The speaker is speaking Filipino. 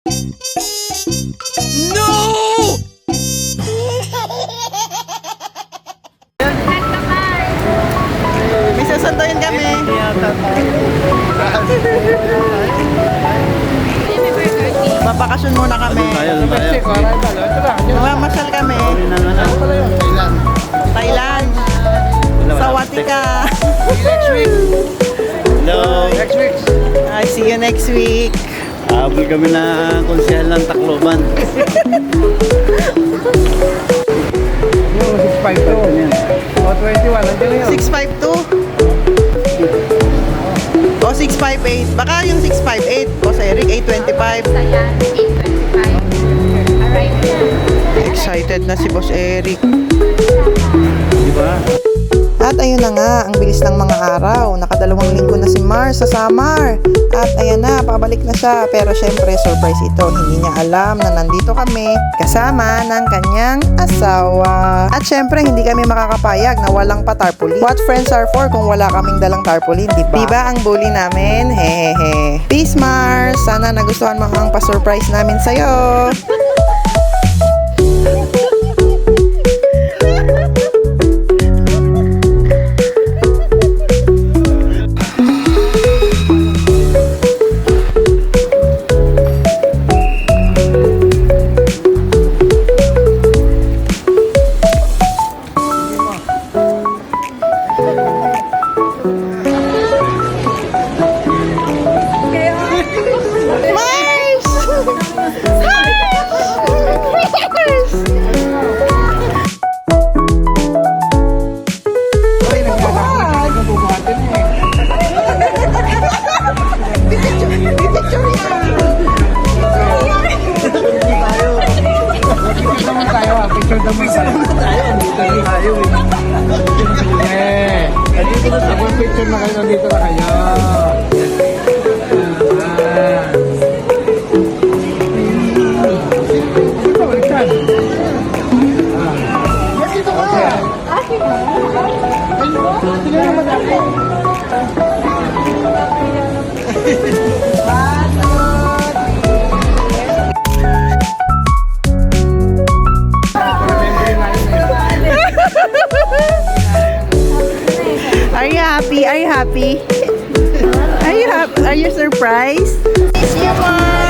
May sasandayin kami. Babakasyon muna kami. Mamamasyal kami. Thailand. Sa Watika. Hello. I see you next week. Habol kami na konsehal ng Tacloban. Yung 652. O 21, nandiyan yun. 652. O 658. Baka yung 658. O sa Eric, 825. Ayan, 825. Arrive na. Excited na si Boss Eric. Di ba? At ayun na nga, ang bilis ng mga araw. Nakadalawang linggo na si Mars sa Samar. At ayan na, pabalik na siya. Pero syempre, surprise ito. Hindi niya alam na nandito kami kasama ng kanyang asawa. At syempre, hindi kami makakapayag na walang pa tarpaulin. What friends are for kung wala kaming dalang tarpaulin, di ba? Diba ang bully namin? Hehehe. Peace, Mars! Sana nagustuhan mo ang pa-surprise namin sa'yo. Tayo eh. Eh, nandito na sa picture na kayo. Nandito na kayo. happy? are you happy? Are you surprised? Miss you, Mom!